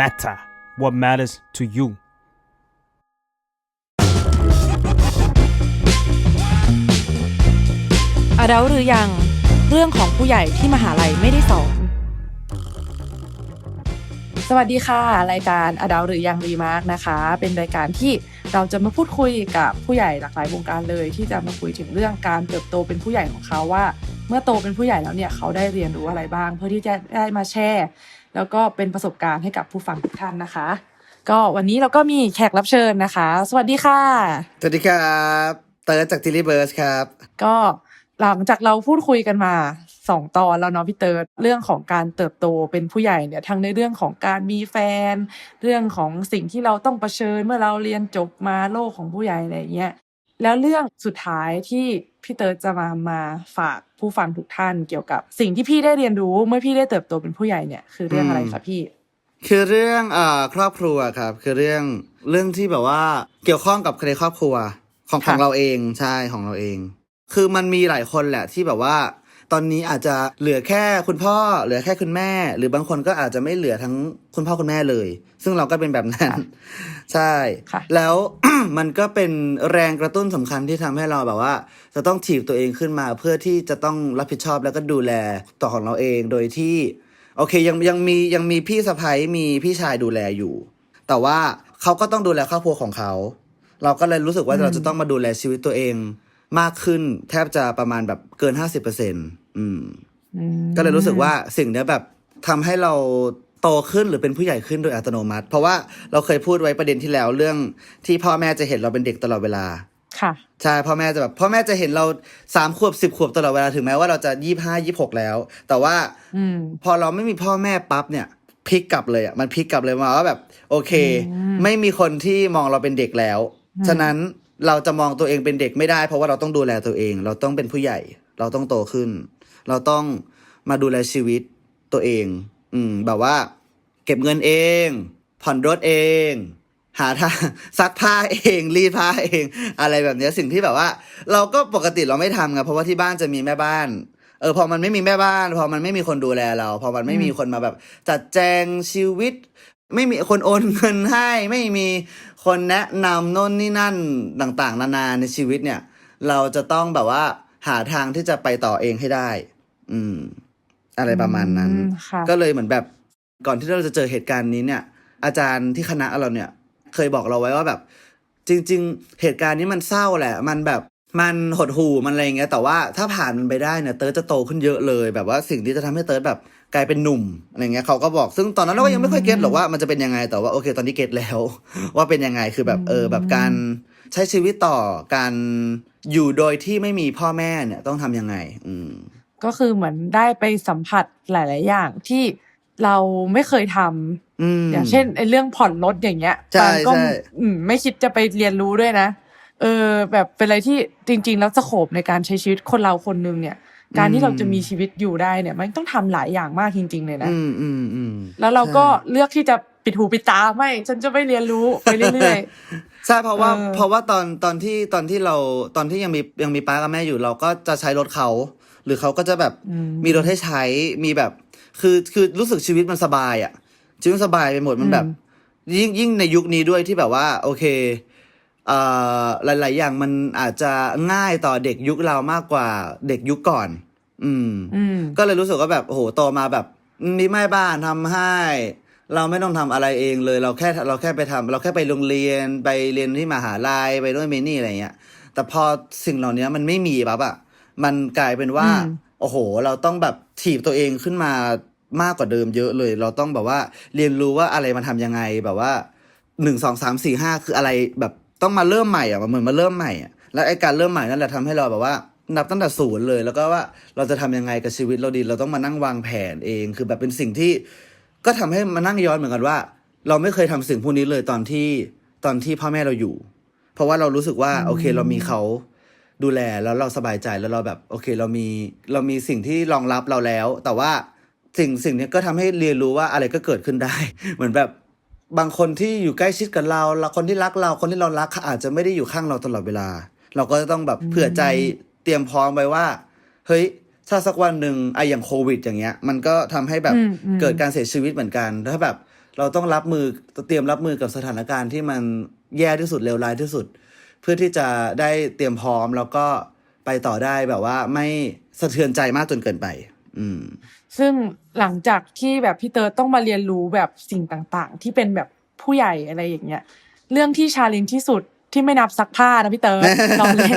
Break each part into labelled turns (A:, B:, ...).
A: matter what matters to you
B: อาดัลหรือยังเรื่องของผู้ใหญ่ที่มหาลัยไม่ได้สอน สวัสดีค่ะ รายการอดัลหรือยังรีมาร์กนะคะ เป็นรายการที่เราจะมาพูดคุยกับผู้ใหญ่หลากหลายวงการเลย ที่จะมาคุยถึงเรื่องการเติบโตเป็นผู้ใหญ่ของเขาว่า เมื่อโตเป็นผู้ใหญ่แล้วเนี่ยเขาได้เรียนรู้อะไรบ้าง เพื่อที่จะได้มาแชร์ แล้วก็เป็นประสบการณ์ให้กับผู้ฟังทุกท่านนะคะ ก็วันนี้เราก็มีแขกรับเชิญนะคะ สวัสดีค่ะ
C: สวัสดีครับเติร์ดจากทิลลี่เบิร์สครับ
B: ก็หลังจากเราพูดคุยกันมาสองตอนแล้วเนาะพี่เติร์ดเรื่องของการเติบโตเป็นผู้ใหญ่เนี่ยทั้งในเรื่องของการมีแฟน เรื่องของสิ่งที่เราต้องเผชิญเมื่อเราเรียนจบมาโลกของผู้ใหญ่อะไรอย่างเงี้ย แล้วเรื่องสุดท้ายที่พี่เติร์ดจะมามาฝากผู้ฟังทุกท่านเกี่ยวกับสิ่งที่พี่ได้เรียนรู้เมื่อพี่ได้เติบโตเป็นผู้ใหญ่เนี่ยคือเรื่องอะไรคะพี่
C: คือเรื่องเอ่อครอบครัวครับ คือเรื่องเรื่องที่แบบว่าเกี่ยวข้องกับในครอบครัวของของ
B: ค่ะ
C: เราเองใช่ของเราเอง คือมันมีหลายคนแหละที่แบบว่า ตอนนี้อาจจะเหลือแค่คุณพ่อ เหลือแค่คุณแม่ หรือบางคนก็อาจจะไม่เหลือทั้งคุณพ่อคุณแม่เลย ซึ่งเราก็เป็นแบบนั้น ใช่
B: ค่ะ
C: แล้วมันก็เป็นแรงกระตุ้นสำคัญที่ทำให้เราแบบว่า จะต้องถีบตัวเองขึ้นมา เพื่อที่จะต้องรับผิดชอบแล้วก็ดูแลต่อของเราเองโดยที่ โอเคยังยังมียังมีพี่สะพ้ยมีพี่ชายดูแลอยู่ แต่ว่าเขาก็ต้องดูแลครอบครัวของเขา เราก็เลยรู้สึกว่า
B: อืม
C: เราจะต้องมาดูแลชีวิตตัวเอง มากขึ้นแทบจะประมาณแบบเกินห้าสิบเปอร์เซ็นต์อืม
B: อืม
C: ก็เลยรู้สึกว่าสิ่งเนี้ยแบบทำให้เราโตขึ้นหรือเป็นผู้ใหญ่ขึ้นโดยอัตโนมัติ เพราะว่าเราเคยพูดไว้ประเด็นที่แล้วเรื่องที่พ่อแม่จะเห็นเราเป็นเด็กตลอดเวลา
B: ค่ะ
C: ใช่พ่อแม่จะแบบพ่อแม่จะเห็นเราสามขวบสิบขวบตลอดเวลาถึงแม้ว่าเราจะยี่ห้ายี่หกแล้ว แต่ว่า
B: อืม
C: พอเราไม่มีพ่อแม่ปั๊บเนี่ยพลิกกลับเลยอะมันพลิกกลับเลยมาว่าแบบ โอเค
B: อืม
C: ไม่มีคนที่มองเราเป็นเด็กแล้ว
B: อืม
C: ฉะนั้น เราจะมองตัวเองเป็นเด็กไม่ได้ เพราะว่าเราต้องดูแลตัวเอง เราต้องเป็นผู้ใหญ่ เราต้องโตขึ้น เราต้องมาดูแลชีวิตตัวเอง อืม แบบว่า เก็บเงินเอง ผ่อนรถเอง หาทางซักผ้าเองรีดผ้าเอง อะไรแบบเนี้ยสิ่งที่แบบว่า เราก็ปกติเราไม่ทำไงเพราะว่าที่บ้านจะมีแม่บ้านเออพอมันไม่มีแม่บ้าน พอมันไม่มีคนดูแลเรา พอมันไม่มีคนมาแบบ จัดแจงชีวิต ไม่มีคนโอนเงินให้ ไม่มีคนแนะนำโน่นนี่นั่นต่างๆ นานาในชีวิตเนี่ย เราจะต้องแบบว่า หาทางที่จะไปต่อเองให้ได้ อืม อะไรประมาณนั้น
B: อืมค่ะ
C: ก็เลยเหมือนแบบก่อนที่เราจะเจอเหตุการณ์นี้เนี่ย อาจารย์ที่คณะเราเนี่ย เคยบอกเราไว้ว่าแบบ จริง ๆ เหตุการณ์นี้มันเศร้าแหละ มันแบบมันหดหู่มันอะไรอย่างเงี้ยแต่ว่าถ้าผ่านมันไปได้เนี่ยเติร์ดจะโตขึ้นเยอะเลย แบบว่าสิ่งที่จะทำให้เติร์ดแบบ กลายเป็นหนุ่มอะไรเงี้ยเขาก็บอกซึ่งตอนนั้นเราก็ยังไม่ค่อยเก็ตหรอกว่ามันจะเป็นยังไงแต่ว่าโอเค ตอนนี้เก็ตแล้ว ว่าเป็นยังไงคือแบบเออแบบการใช้ชีวิตต่อการอยู่โดยที่ไม่มีพ่อแม่เนี่ยต้องทำยังไง อืม
B: ก็คือเหมือนได้ไปสัมผัสหลาย ๆ อย่างที่เราไม่เคยทำ
C: อืม
B: อย่างเช่นไอ้เรื่องผ่อนรถอย่างเงี้ย
C: ใช่
B: ปานก็
C: ใช่
B: อืมไม่คิดจะไปเรียนรู้ด้วยนะ เออ แบบเป็นอะไรที่จริง ๆ แล้วสโคบในการใช้ชีวิตคนเราคนหนึงเนี่ย การที่เราจะมีชีวิตอยู่ได้เนี่ย มันต้องทำหลายอย่างมากจริง ๆ เลยนะ
C: อืมอืมอืม
B: แล้วเราก็
C: ใช่
B: เลือกที่จะปิดหูปิดตาไม่ ฉันจะไม่เรียนรู้ไปเรื่อย
C: ใช่เพราะว่า
B: เออ
C: เพราะว่าตอนตอนที่ตอนที่เราตอนที่ยังมียังมีป้ากับแม่อยู่เราก็จะใช้รถเขา หรือเขาก็จะแบบ
B: อืม
C: มีรถให้ใช้มีแบบ คือคือรู้สึกชีวิตมันสบายอะ่ะชีวิตมันสบายไปหมดมันแบบ ยิ่งยิ่งในยุคนี้ด้วยที่แบบว่า โอเคเอ่อ หลาย ๆ อย่างมันอาจจะง่ายต่อเด็กยุคเรามากกว่าเด็กยุคก่อน อืม
B: ๆอืม
C: ก็เลยรู้สึกว่าแบบโอ้โหโตมาแบบมีแม่บ้านทำให้ เราไม่ต้องทำอะไรเองเลย เราแค่เราแค่ไปทำเราแค่ไปโรงเรียนไปเรียนที่มหาลัยไปด้วยเมนี่อะไรเงี้ย แต่พอสิ่งเหล่านี้มันไม่มีปั๊บอะมันกลายเป็นว่า
B: อืม
C: โอ้โห เราต้องแบบถีบตัวเองขึ้นมามากกว่าเดิมเยอะเลย เราต้องแบบว่าเรียนรู้ว่าอะไรมันทำยังไงแบบว่าหนึ่งสองสามสี่ห้าคืออะไรแบบ ต้องมาเริ่มใหม่อะมันเหมือนมาเริ่มใหม่อะแล้วไอ้การเริ่มใหม่นั่นแหละทำให้เราแบบว่า นับตั้งแต่ศูนย์เลย แล้วก็ว่าเราจะทำยังไงกับชีวิตเราดี เราต้องมานั่งวางแผนเอง คือแบบเป็นสิ่งที่ ก็ทำให้มานั่งย้อนเหมือนกันว่า เราไม่เคยทำสิ่งพวกนี้เลยตอนที่ตอนที่พ่อแม่เราอยู่ เพราะว่าเรารู้สึกว่าโอเคเรามีเขาดูแลแล้วเราสบายใจแล้วเราแบบโอเคเรามีเรามีสิ่งที่รองรับเราแล้ว แต่ว่าสิ่งสิ่งนี้ก็ทำให้เรียนรู้ว่าอะไรก็เกิดขึ้นได้ เหมือนแบบ บางคนที่อยู่ใกล้ชิดกับเราแล้วคนที่รักเราคนที่เรารักเขาอาจจะไม่ได้อยู่ข้างเราตลอดเวลา เราก็จะต้องแบบเผื่อใจเตรียมพร้อมไว้ว่า เฮ้ยถ้าสักวันหนึ่งไออย่างโควิด อย่างเงี้ย มันก็ทำให้แบบ
B: อืมอืม
C: เกิดการเสียชีวิตเหมือนกันถ้าแบบ เราต้องรับมือเตรียมรับมือกับสถานการณ์ที่มันแย่ที่สุดเลวร้ายที่สุด เพื่อที่จะได้เตรียมพร้อมแล้วก็ไปต่อได้แบบว่าไม่สะเทือนใจมากจนเกินไปอืม
B: ซึ่งหลังจากที่แบบพี่เติร์ดต้องมาเรียนรู้แบบสิ่งต่างๆ ที่เป็นแบบผู้ใหญ่อะไรอย่างเงี้ย เรื่องที่ชาเลนจ์ที่สุดที่ไม่นับซักผ้านะพี่เติร์ดเราเล่น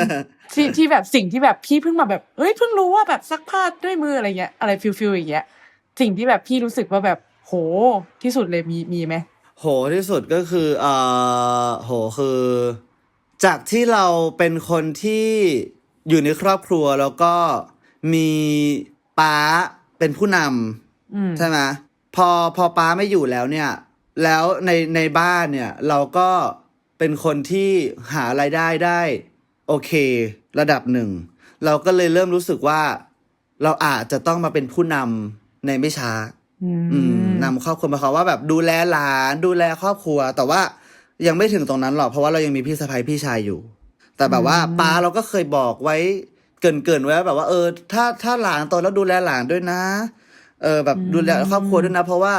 B: ที่ที่แบบสิ่งที่แบบพี่เพิ่งมาแบบเอ้ยเพิ่งรู้ว่าแบบซักผ้าด้วยมืออะไรเงี้ยอะไรฟิลฟิลอย่างเงี้ยสิ่งที่แบบพี่รู้สึกว่าแบบโหที่สุดเลยมีมีไหม
C: โหที่สุดก็คือเอ่อโหคือ จากที่เราเป็นคนที่อยู่ในครอบครัวแล้วก็มี ป้าเป็นผู้น
B: อืมำ
C: ใช่ไหมพอพอป้าไม่อยู่แล้วเนี่ย แล้วในในบ้านเนี่ย เราก็เป็นคนที่หารายได้ได้ โอเค ระดับหนึ่ง เราก็เลยเริ่มรู้สึกว่า เราอาจจะต้องมาเป็นผู้นำในไม่ช้า
B: อื
C: อืม
B: ม
C: นำครอบครัวหมายความว่าแบบดูแลหลานดูแลครอบครัว แต่ว่ายังไม่ถึงตรงนั้นหรอกเพราะว่าเรายังมีพี่สะใภ้พี่ชายอยู่ แต่แบบว่า
B: อืม
C: ป้าเราก็เคยบอกไว้ เกรินเกินๆไว้ว่าแบบว่าเออ ถ้าถ้าหลานโตแล้วดูแลหลานด้วยนะ เออ แบบดูแลครอบครัวด้วยนะ เพราะว่า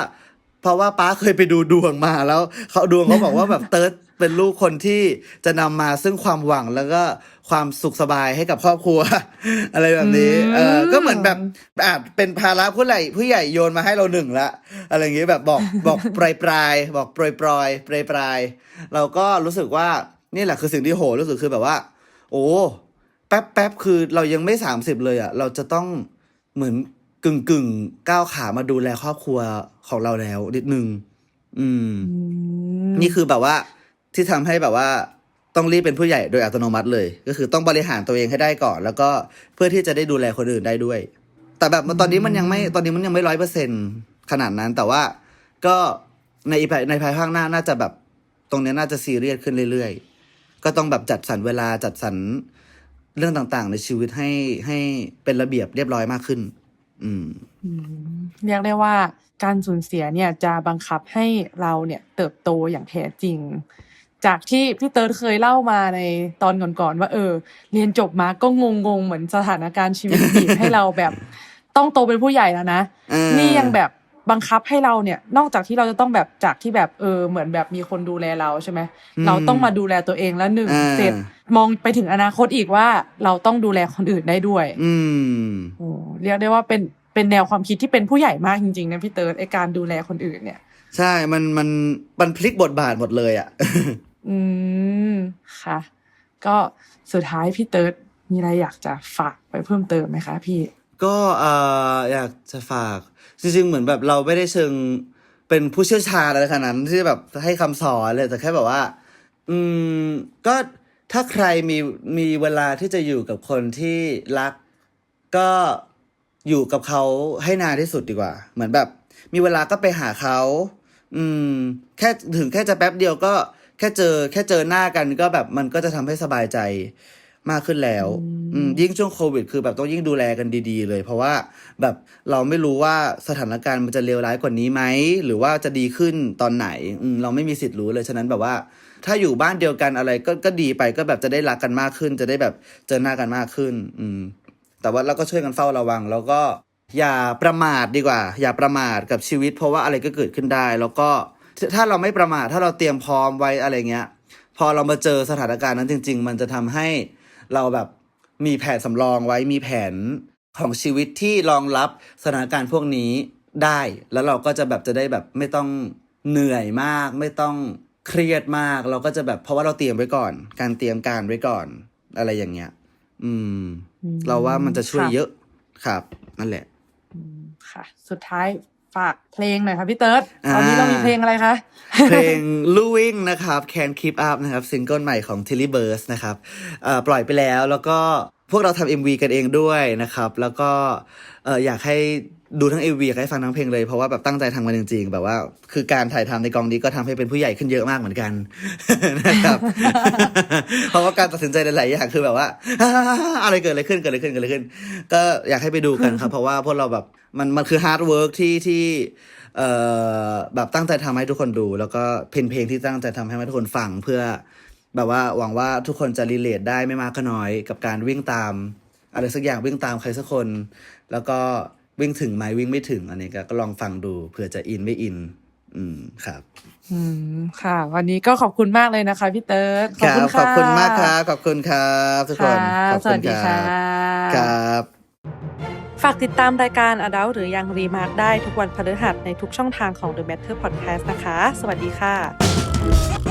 C: เพราะว่าป้าเคยไปดูดวงมาแล้วเขาดวงเขาบอกว่าแบบเติร์ดเป็นลูกคนที่จะนำมาซึ่งความหวังแล้วก็ความสุขสบายให้กับครอบครัว อะไรแบบนี้ เออก็เหมือนแบบอาจเป็นภาระผู้ใหญ่ผู้ใหญ่โยนมาให้เราหนึ่งละอะไรอย่างเงี้ยแบบบอกบอกปลายปลายๆบอกปลอยปลอยปลายปลายๆเราก็รู้สึกว่านี่แหละคือสิ่งที่โหรู้สึกคือแบบว่า โอ้แป๊บแป๊บคือเรายังไม่สามสิบเลยอะ เราจะต้องเหมือนกึ่งกึ่งก้าวขามาดูแลครอบครัวของเราแล้วนิดนึง อืม
B: อืม
C: นี่คือแบบว่าที่ทำให้แบบว่าต้องรีบเป็นผู้ใหญ่โดยอัตโนมัติเลย ก็คือต้องบริหารตัวเองให้ได้ก่อน แล้วก็เพื่อที่จะได้ดูแลคนอื่นได้ด้วย แต่แบบตอนนี้มันยังไม่ตอนนี้มันยังไม่ร้อยเปอร์เซ็นขนาดนั้น แต่ว่าก็ในอีภายในภายภาคหน้าน่าจะแบบ ตรงเนี้ยน่าจะซีเรียสขึ้นเรื่อยๆ ก็ต้องแบบจัดสรรเวลาจัดสรร เรื่องต่างๆ ในชีวิตให้ให้เป็นระเบียบเรียบร้อยมากขึ้นอืม
B: อืมเรียกได้ว่าการสูญเสียเนี่ยจะบังคับให้เราเนี่ยเติบโตอย่างแท้จริง จากที่พี่เติร์ดเคยเล่ามาในตอนก่อนๆว่า เออ เรียนจบมาก็งงๆ เหมือนสถานการณ์ชีวิตบีบให้เราแบบต้องโตเป็นผู้ใหญ่แล้วนะ
C: เออ
B: นี่ยังแบบ บังคับให้เราเนี่ย นอกจากที่เราจะต้องแบบจากที่แบบเออเหมือนแบบมีคนดูแลเราใช่ไหมเราต้องมาดูแลตัวเองแล้วหนึ่ง
C: อ่า
B: เสร็จมองไปถึงอนาคตอีกว่าเราต้องดูแลคนอื่นได้ด้วย
C: อืม
B: โอ้เรียกได้ว่าเป็นเป็นแนวความคิดที่เป็นผู้ใหญ่มากจริงๆนะพี่เติร์ดไอการดูแลคนอื่นเนี่ย
C: ใช่มันมันมันพลิกบทบาทหมดเลยอะ
B: อืมค่ะ ก็สุดท้ายพี่เติร์ดมีอะไรอยากจะฝากไปเพิ่มเติมไหมคะพี่
C: ก็เอ่ออยากจะฝาก จริงๆ เหมือนแบบเราไม่ได้เชิงเป็นผู้เชี่ยวชาญอะไรขนาดนั้นที่แบบให้คำสอนเลยแต่แค่แบบว่า อืมก็ถ้าใครมีมีเวลาที่จะอยู่กับคนที่รัก ก็อยู่กับเขาให้นานที่สุดดีกว่า เหมือนแบบ มีเวลาก็ไปหาเขา อืม แค่ถึงแค่จะแป๊บเดียวก็แค่เจอ แค่เจอหน้ากันก็แบบมันก็จะทำให้สบายใจ มากขึ้นแล้ว อืมยิ่งช่วงโควิด คือแบบต้องยิ่งดูแลกันดี ๆ เลย เพราะว่าแบบเราไม่รู้ว่าสถานการณ์มันจะเลวร้ายกว่านี้ไหม หรือว่าจะดีขึ้นตอนไหนอืมเราไม่มีสิทธิ์รู้เลย ฉะนั้นแบบว่า ถ้าอยู่บ้านเดียวกันอะไรก็ก็ดีไปก็แบบจะได้รักกันมากขึ้น จะได้แบบเจอหน้ากันมากขึ้น อืม แต่ว่าเราก็ช่วยกันเฝ้าระวัง แล้วก็อย่าประมาทดีกว่า อย่าประมาทกับชีวิต เพราะว่าอะไรก็เกิดขึ้นได้ แล้วก็ถ้าเราไม่ประมาทถ้าเราเตรียมพร้อมไว้อะไรเงี้ย พอเรามาเจอสถานการณ์นั้นจริง ๆ มันจะทำให้ เราแบบมีแผนสำรองไว้มีแผนของชีวิตที่รองรับสถานการณ์พวกนี้ได้ แล้วเราก็จะแบบจะได้แบบไม่ต้องเหนื่อยมาก ไม่ต้องเครียดมาก เราก็จะแบบเพราะว่าเราเตรียมไว้ก่อน การเตรียมการไว้ก่อน อะไรอย่างเงี้ย อืม เราว่ามันจะช่วยเยอะครับ นั่นแหละ
B: ค่ะ สุดท้าย ฝากเพลงหน่อยค่ะพี่เติร์ด
C: อ่า
B: ตอนนี้เรามีเพลงอะไรคะ
C: เพลง Luing นะครับ Can Keep Up นะครับซิงเกิลใหม่ของ Tilly b u r s นะครับเอ่อปล่อยไปแล้วแล้วก็ พวกเราทำ MV กันเองด้วยนะครับ แล้วก็เอออยากให้ดูทั้ง MV อยากให้ฟังทั้งเพลงเลย เพราะว่าแบบตั้งใจทำกันจริงๆ แบบว่า คือการถ่ายทำในกองนี้ก็ทำให้เป็นผู้ใหญ่ขึ้นเยอะมากเหมือนกัน นะครับ เพราะว่าการตัดสินใจหลายๆอย่างคือแบบว่า อะไรเกิดอะไรขึ้นเกิดอะไรขึ้นเกิดอะไรขึ้น ก็อยากให้ไปดูกันครับ เพราะว่าพวกเราแบบมันมันคือฮาร์ดเวิร์กที่ที่เอ่อแบบตั้งใจทำให้ทุกคนดู แล้วก็เพลงเพลงที่ตั้งใจทำให้ทุกคนฟังเพื่อ แบบว่าหวังว่าทุกคนจะรีเลทได้ไม่มากก็น้อย กับการวิ่งตาม อะไรสักอย่างวิ่งตามใครสักคน แล้วก็วิ่งถึงไหมวิ่งไม่ถึง อันนี้ก็ก็ลองฟังดูเผื่อจะอินไม่อิน อืมครับ
B: อืมค่ะ วันนี้ก็ขอบคุณมากเลยนะคะพี่เติร์ด
C: ครับขอบคุณมากค
B: ค่ะ
C: รับขอบคุณครับทุกคน
B: ค่ะ
C: ขอบ
B: ส
C: คุ
B: วั
C: ณ
B: สดี
C: ครั
B: ค่ะ
C: บครับ
B: ฝากติดตามรายการ Adult หรือยังรีมาร์กได้ทุกวันพฤหัสในทุกช่องทางของ The Matter Podcast นะคะ สวัสดีค่ะ